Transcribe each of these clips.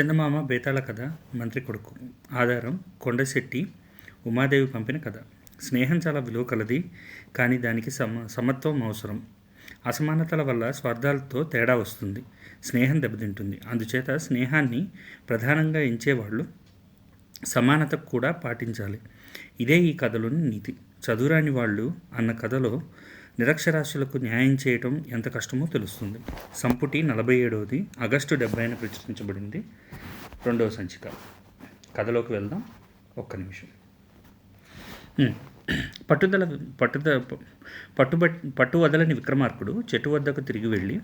చందమామ బేతాళ కథ మంత్రి కొడుకు. ఆధారం కొండశెట్టి ఉమాదేవి పంపిన కథ. స్నేహం చాలా విలువ కలది కానీ దానికి సమ సమత్వం అవసరం. అసమానతల వల్ల స్వార్థాలతో తేడా వస్తుంది. స్నేహం దెబ్బతింటుంది. అందుచేత స్నేహాన్ని ప్రధానంగా ఎంచేవాళ్ళు సమానత కూడా పాటించాలి. ఇదే ఈ కథలోని నీతి. చదువురాని వాళ్ళు అన్న కథలో నిరక్షరాస్యులకు న్యాయం చేయటం ఎంత కష్టమో తెలుస్తుంది. సంపుటి నలభై ఏడవది ఆగస్టు డెబ్బైన ప్రచురించబడింది. రెండవ సంచిక. కథలోకి వెళ్దాం. ఒక్క నిమిషం. పట్టుదల పట్టుద పట్టుబట్ పట్టు వదలని విక్రమార్కుడు చెట్టు వద్దకు తిరిగి వెళ్ళి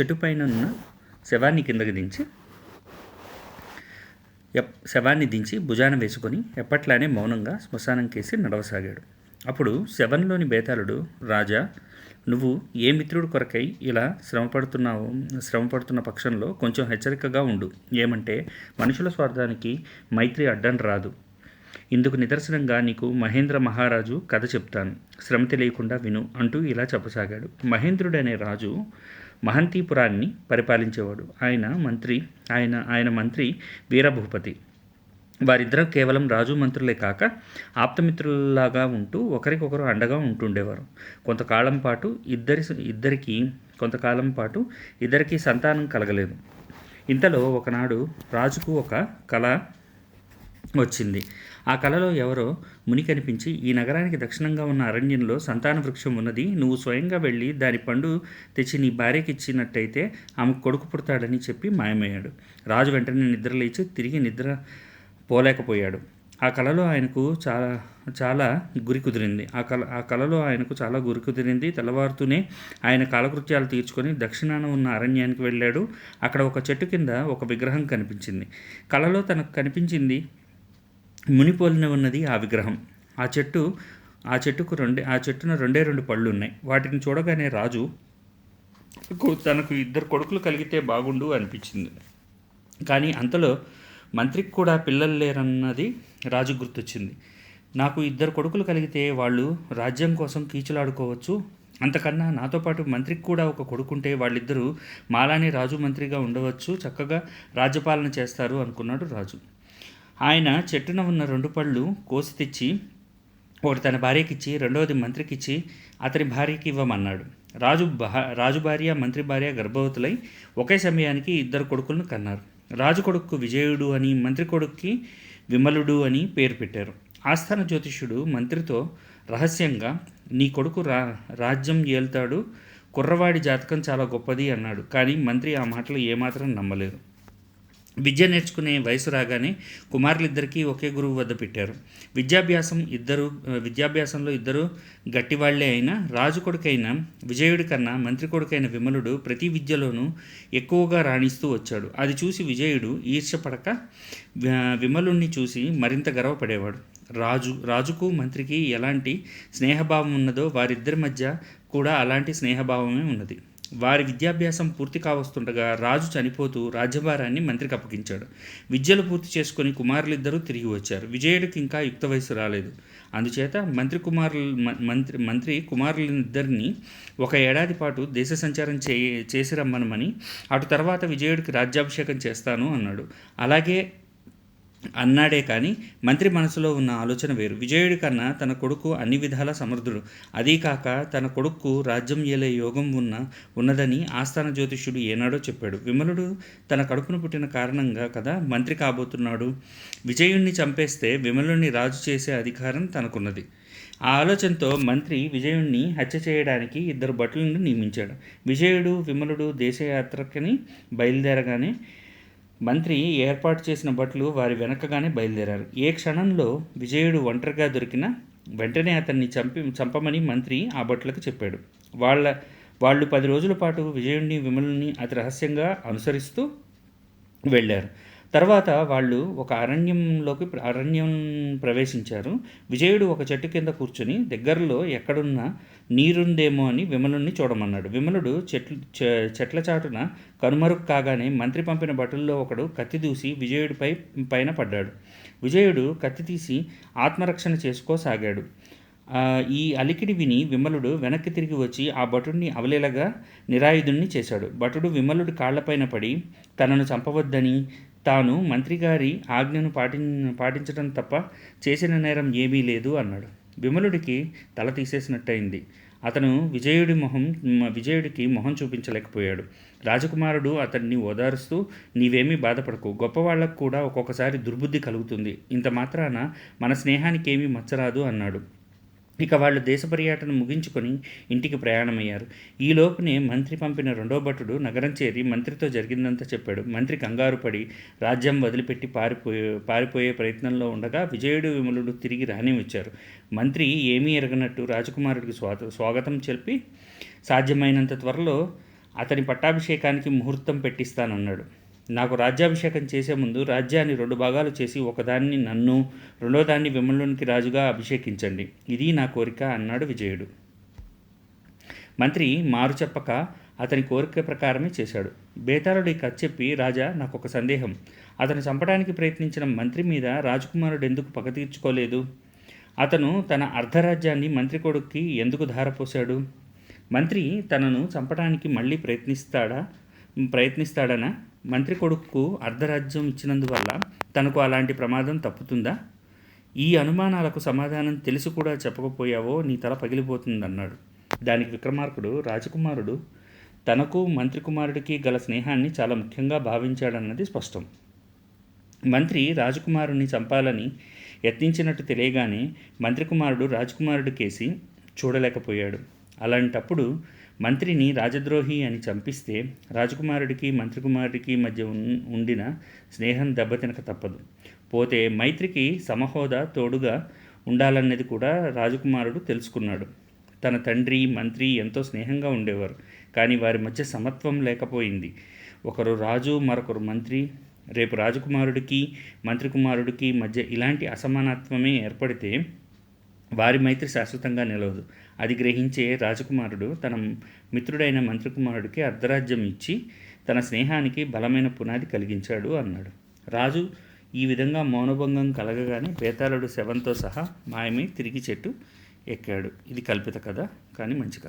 చెట్టు పైన ఉన్న శవాన్ని కిందకి దించి శవాన్ని దించి భుజాన వేసుకొని ఎప్పట్లానే మౌనంగా శ్మశానం కేసి నడవసాగాడు. అప్పుడు శవంలోని బేతాళుడు రాజా నువ్వు ఏ మిత్రుడు కొరకై ఇలా శ్రమపడుతున్నావు? శ్రమపడుతున్న పక్షంలో కొంచెం హెచ్చరికగా ఉండు. ఏమంటే మనుషుల స్వార్థానికి మైత్రి అడ్డం రాదు. ఇందుకు నిదర్శనంగా నీకు మహేంద్ర మహారాజు కథ చెప్తాను. శ్రమ తెలియకుండా విను అంటూ ఇలా చెప్పసాగాడు. మహేంద్రుడనే రాజు మహంతీపురాన్ని పరిపాలించేవాడు. ఆయన మంత్రి ఆయన ఆయన మంత్రి వీరభూపతి. వారిద్దరూ కేవలం రాజు మంత్రులే కాక ఆప్తమిత్రుల్లాగా ఉంటూ ఒకరికొకరు అండగా ఉంటుండేవారు. కొంతకాలం పాటు ఇద్దరి ఇద్దరికి కొంతకాలం పాటు ఇద్దరికి సంతానం కలగలేదు. ఇంతలో ఒకనాడు రాజుకు ఒక కళ వచ్చింది. ఆ కళలో ఎవరో ముని కనిపించి ఈ నగరానికి దక్షిణంగా ఉన్న అరణ్యంలో సంతాన వృక్షం ఉన్నది. నువ్వు స్వయంగా వెళ్ళి దాని పండు తెచ్చి నీ భార్యకి ఇచ్చినట్టయితే ఆమె కొడుకు పుడతాడని చెప్పి మాయమయ్యాడు. రాజు వెంటనే నిద్రలేచి తిరిగి నిద్ర పోలేకపోయాడు. ఆ కళలో ఆయనకు చాలా చాలా గురి కుదిరింది. ఆ కళ ఆ కళలో ఆయనకు చాలా గురి కుదిరింది. తెల్లవారుతూనే ఆయన కాలకృత్యాలు తీర్చుకొని దక్షిణాన ఉన్న అరణ్యానికి వెళ్ళాడు. అక్కడ ఒక చెట్టు కింద ఒక విగ్రహం కనిపించింది. కళలో తనకు కనిపించింది మునిపోలిన ఉన్నది ఆ విగ్రహం. ఆ చెట్టు ఆ చెట్టుకు రెండే ఆ చెట్టున రెండే రెండు పళ్ళు ఉన్నాయి. వాటిని చూడగానే రాజు తనకు ఇద్దరు కొడుకులు కలిగితే బాగుండు అనిపించింది. కానీ అంతలో మంత్రికి కూడా పిల్లలు లేరన్నది రాజు గుర్తొచ్చింది. నాకు ఇద్దరు కొడుకులు కలిగితే వాళ్ళు రాజ్యం కోసం కీచులాడుకోవచ్చు. అంతకన్నా నాతో పాటు మంత్రికి కూడా ఒక కొడుకుంటే వాళ్ళిద్దరూ మాలానే రాజు మంత్రిగా ఉండవచ్చు. చక్కగా రాజ్యపాలన చేస్తారు అనుకున్నాడు రాజు. ఆయన చెట్టున ఉన్న రెండు పళ్ళు కోసి తెచ్చి ఒకటి తన భార్యకిచ్చి రెండవది మంత్రికిచ్చి అతని భార్యకి ఇవ్వమన్నాడు. రాజు భా రాజు భార్య మంత్రి భార్య గర్భవతులై ఒకే సమయానికి ఇద్దరు కొడుకులను కన్నారు. రాజు కొడుకు విజయుడు అని మంత్రి కొడుక్కి విమలుడు అని పేరు పెట్టారు. ఆస్థాన జ్యోతిష్యుడు మంత్రితో రహస్యంగా నీ కొడుకు రా రాజ్యం ఏల్తాడు కుర్రవాడి జాతకం చాలా గొప్పది అన్నాడు. కానీ మంత్రి ఆ మాటలు ఏమాత్రం నమ్మలేదు. విద్య నేర్చుకునే వయసు రాగానే కుమారులిద్దరికీ ఒకే గురువు వద్ద పెట్టారు. విద్యాభ్యాసం ఇద్దరు విద్యాభ్యాసంలో ఇద్దరు గట్టివాళ్ళే అయినా రాజు కొడుకైన విజయుడి కన్నా మంత్రి కొడుకైన విమలుడు ప్రతి విద్యలోనూ ఎక్కువగా రాణిస్తూ వచ్చాడు. అది చూసి విజయుడు ఈర్ష్యపడక విమలుణ్ణి చూసి మరింత గర్వపడేవాడు. రాజు రాజుకు మంత్రికి ఎలాంటి స్నేహభావం ఉన్నదో వారిద్దరి మధ్య కూడా అలాంటి స్నేహభావమే ఉన్నది. వారి విద్యాభ్యాసం పూర్తి కావస్తుండగా రాజు చనిపోతూ రాజ్యభారాన్ని మంత్రికి అప్పగించాడు. విద్యలు పూర్తి చేసుకుని కుమారులిద్దరూ తిరిగి వచ్చారు. విజయుడికి ఇంకా యుక్త వయసు రాలేదు. అందుచేత మంత్రి కుమారులు మంత్రి మంత్రి కుమారులిద్దరిని ఒక ఏడాది పాటు దేశ సంచారం చే చేసి రమ్మనమని అటు తర్వాత విజయుడికి రాజ్యాభిషేకం చేస్తాను అన్నాడు. అలాగే అన్నాడే కానీ మంత్రి మనసులో ఉన్న ఆలోచన వేరు. విజయుడి కన్నా తన కొడుకు అన్ని విధాల సమర్థుడు. అదీ కాక తన కొడుకు రాజ్యం ఏలే యోగం ఉన్న ఉన్నదని ఆస్థాన జ్యోతిష్యుడు ఏనాడో చెప్పాడు. విమలుడు తన కడుపును పుట్టిన కారణంగా కదా మంత్రి కాబోతున్నాడు? విజయుణ్ణి చంపేస్తే విమలుణ్ణి రాజు చేసే అధికారం తనకున్నది. ఆ ఆలోచనతో మంత్రి విజయుణ్ణి హత్య చేయడానికి ఇద్దరు భటులను నియమించాడు. విజయుడు విమలుడు దేశయాత్రకని బయలుదేరగానే మంత్రి ఏర్పాటు చేసిన భట్లు వారి వెనకగానే బయలుదేరారు. ఏ క్షణంలో విజయుడు ఒంటరిగా దొరికినా వెంటనే అతన్ని చంపి చంపమని మంత్రి ఆ భట్లకు చెప్పాడు. వాళ్ళ వాళ్ళు పది రోజుల పాటు విజయుడిని విమలుని అతి రహస్యంగా అనుసరిస్తూ వెళ్ళారు. తర్వాత వాళ్ళు ఒక అరణ్యంలోకి అరణ్యం ప్రవేశించారు. విజయుడు ఒక చెట్టు కింద కూర్చుని దగ్గరలో ఎక్కడున్నా నీరుందేమో అని విమలుణ్ణి చూడమన్నాడు. విమలుడు చెట్లు చె- చెట్ల చాటున కనుమరుగు కాగానే మంత్రి పంపిన భటుల్లో ఒకడు కత్తి దూసి విజయుడిపై పైన పడ్డాడు. విజయుడు కత్తి తీసి ఆత్మరక్షణ చేసుకోసాగాడు. ఈ అలికిడి విని విమలుడు వెనక్కి తిరిగి వచ్చి ఆ భటుడిని అవలేలగా నిరాయుధుణ్ణి చేశాడు. భటుడు విమలుడి కాళ్ళపైన పడి తనను చంపవద్దని తాను మంత్రి గారి ఆజ్ఞను పాటి పాటించడం తప్ప చేసిన నేరం ఏమీ లేదు అన్నాడు. విమలుడికి తల తీసేసినట్టయింది. అతను విజయుడి మొహం విజయుడికి మొహం చూపించలేకపోయాడు. రాజకుమారుడు అతన్ని ఓదారుస్తూ నీవేమీ బాధపడకు. గొప్పవాళ్ళకు కూడా ఒక్కొక్కసారి దుర్బుద్ధి కలుగుతుంది. ఇంత మాత్రాన మన స్నేహానికి ఏమీ మచ్చరాదు అన్నాడు. ఇక వాళ్ళు దేశ పర్యటన ముగించుకొని ఇంటికి ప్రయాణమయ్యారు. ఈ లోపునే మంత్రి పంపిన రెండో భటుడు నగరం చేరి మంత్రితో జరిగిందంతా చెప్పాడు. మంత్రి కంగారు పడి రాజ్యం వదిలిపెట్టి పారిపోయే పారిపోయే ప్రయత్నంలో ఉండగా విజయుడు విమలుడు తిరిగి రాని వచ్చారు మంత్రి ఏమీ ఎరగనట్టు రాజకుమారుడికి స్వాత స్వాగతం చెప్పి సాధ్యమైనంత త్వరలో అతని పట్టాభిషేకానికి ముహూర్తం పెట్టిస్తానన్నాడు. నాకు రాజ్యాభిషేకం చేసే ముందు రాజ్యాన్ని రెండు భాగాలు చేసి ఒకదాన్ని నన్ను రెండోదాన్ని విమలునికి రాజుగా అభిషేకించండి. ఇది నా కోరిక అన్నాడు విజయుడు. మంత్రి మారు చెప్పక అతని కోరిక ప్రకారమే చేశాడు. బేతాళుడి కథ చెప్పి రాజా నాకు ఒక సందేహం. అతను చంపడానికి ప్రయత్నించిన మంత్రి మీద రాజకుమారుడు ఎందుకు పగ తీర్చుకోలేదు? అతను తన అర్ధరాజ్యాన్ని మంత్రి కొడుక్కి ఎందుకు ధారపోశాడు? మంత్రి తనను చంపడానికి మళ్ళీ ప్రయత్నిస్తాడా? ప్రయత్నిస్తాడనా? మంత్రి కొడుకు అర్ధరాజ్యం ఇచ్చినందువల్ల తనకు అలాంటి ప్రమాదం తప్పుతుందా? ఈ అనుమానాలకు సమాధానం తెలిసి కూడా చెప్పకపోయావో నీ తల పగిలిపోతుందన్నాడు. దానికి విక్రమార్కుడు రాజకుమారుడు తనకు మంత్రి కుమారుడికి గల స్నేహాన్ని చాలా ముఖ్యంగా భావించాడన్నది స్పష్టం. మంత్రి రాజకుమారుని చంపాలని యత్నించినట్టు తెలియగానే మంత్రి కుమారుడు రాజకుమారుడి కేసి చూడలేకపోయాడు. అలాంటప్పుడు మంత్రిని రాజద్రోహి అని చంపిస్తే రాజకుమారుడికి మంత్రికుమారుడికి మధ్య ఉండిన స్నేహం దెబ్బతినక తప్పదు. పోతే మైత్రికి సమహోదా తోడుగా ఉండాలన్నది కూడా రాజకుమారుడు తెలుసుకున్నాడు. తన తండ్రి మంత్రి ఎంతో స్నేహంగా ఉండేవారు. కానీ వారి మధ్య సమత్వం లేకపోయింది. ఒకరు రాజు మరొకరు మంత్రి. రేపు రాజకుమారుడికి మంత్రికుమారుడికి మధ్య ఇలాంటి అసమానత్వమే ఏర్పడితే వారి మైత్రి శాశ్వతంగా నిలవదు. అది గ్రహించే రాజకుమారుడు తన మిత్రుడైన మంత్రికుమారుడికి అర్ధరాజ్యం ఇచ్చి తన స్నేహానికి బలమైన పునాది కలిగించాడు అన్నాడు. రాజు ఈ విధంగా మౌనభంగం కలగగానే బేతాళుడు శవంతో సహా మాయమై తిరిగి చెట్టు ఎక్కాడు. ఇది కల్పిత కథ కానీ మంచి కథ.